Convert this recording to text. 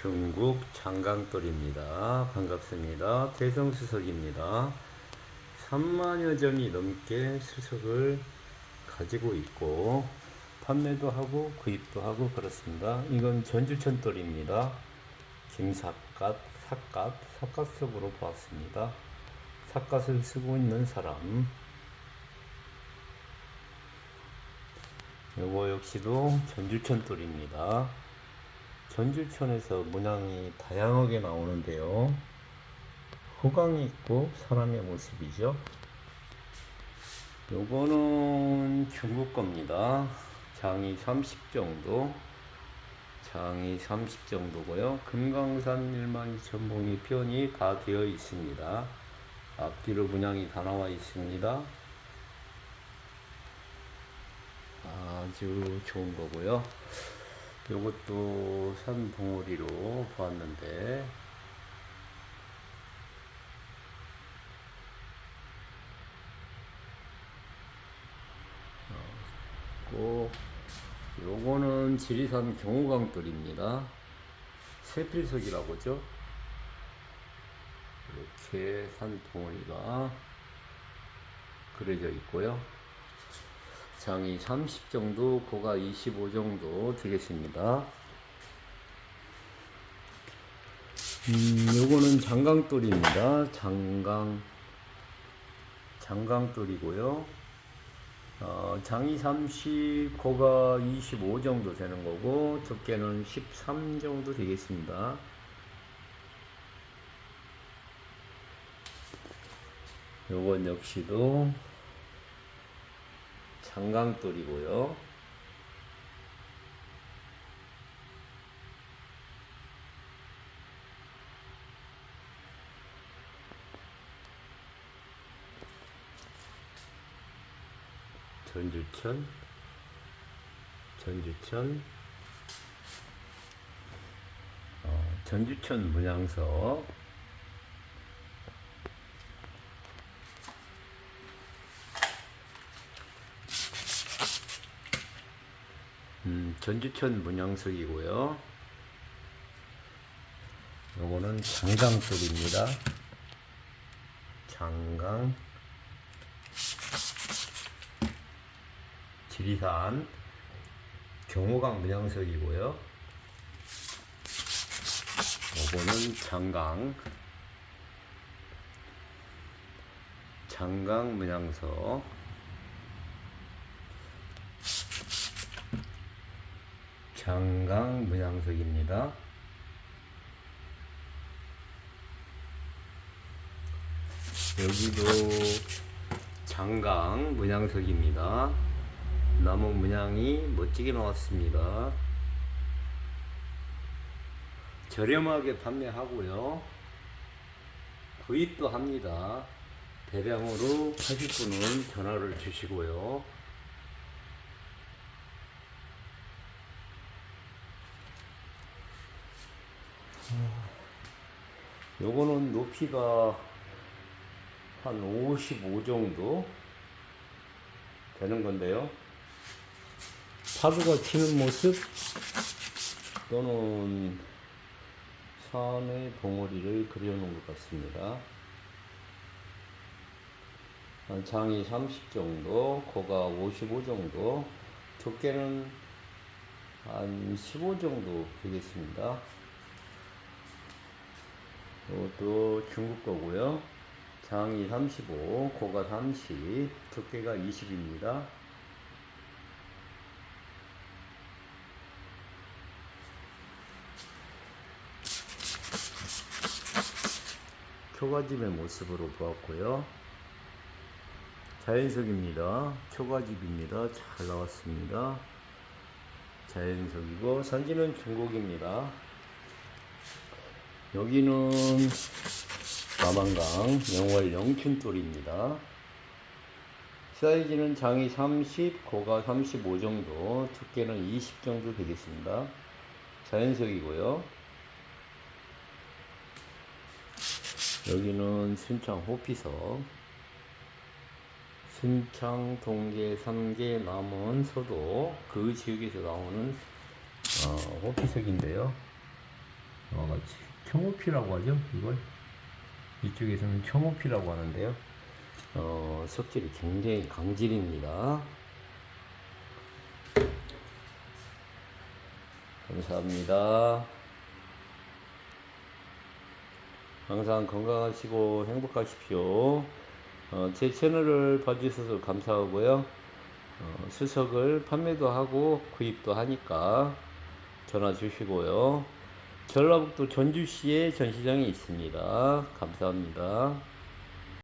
중국 장강돌입니다. 반갑습니다. 대성수석입니다. 3만여 점이 넘게 수석을 가지고 있고 판매도 하고 구입도 하고 그렇습니다. 이건 전주천돌입니다. 김삿갓, 삿갓, 삿갓석으로 보았습니다. 삿갓을 쓰고 있는 사람 요거 역시도 전주천돌입니다. 전주천에서 문양이 다양하게 나오는데요. 호강이 있고 사람의 모습이죠. 요거는 중국 겁니다. 장이 30 정도. 장이 30 정도고요. 금강산 일만이 전봉이 편이 다 되어 있습니다. 앞뒤로 문양이 다 나와 있습니다. 아주 좋은 거고요. 요것도 산 봉우리로 보았는데 고 요거는 지리산 경호강돌입니다. 세필석이라고 하죠. 이렇게 산 봉우리가 그려져 있고요. 장이 30 정도, 고가 25 정도 되겠습니다. 음, 요거는 장강돌입니다. 장강, 장강돌이고요. 어, 장이 30, 고가 25 정도 되는 거고, 두께는 13 정도 되겠습니다. 요건 역시도 장강돌이고요. 전주천, 전주천, 어, 전주천 문양석, 음, 전주천 문양석이고요. 요거는 장강돌입니다. 장강 지리산 경호강 문양석이고요. 요거는 장강 장강 문양석 장강 문양석입니다. 여기도 장강 문양석입니다. 나무 문양이 멋지게 나왔습니다. 저렴하게 판매하고요. 구입도 합니다. 대량으로 하실 분은 전화를 주시고요. 요거는 높이가 한 55 정도 되는 건데요. 파도가 튀는 모습 또는 산의 봉우리를 그려놓은 것 같습니다. 한 장이 30 정도, 고가 55 정도, 두께는 한 15 정도 되겠습니다. 이것도 중국 거고요. 장이 35, 고가 30, 두께가 20입니다. 초가집의 모습으로 보았고요. 자연석입니다. 초가집입니다. 잘 나왔습니다. 자연석이고 선지는 중국입니다. 여기는 남한강 영월 영춘돌입니다. 사이즈는 장이 30, 고가 35 정도, 두께는 20 정도 되겠습니다. 자연석이고요. 여기는 순창 호피석, 순창, 동계, 삼계, 남원, 서도 그 지역에서 나오는 어, 호피석인데요. 어, 청호피라고 하죠, 이걸. 이쪽에서는 청호피라고 하는데요. 어, 석질이 굉장히 강질입니다. 감사합니다. 항상 건강하시고 행복하십시오. 어, 제 채널을 봐주셔서 감사하고요. 어, 수석을 판매도 하고 구입도 하니까 전화 주시고요. 전라북도 전주시에 전시장이 있습니다. 감사합니다.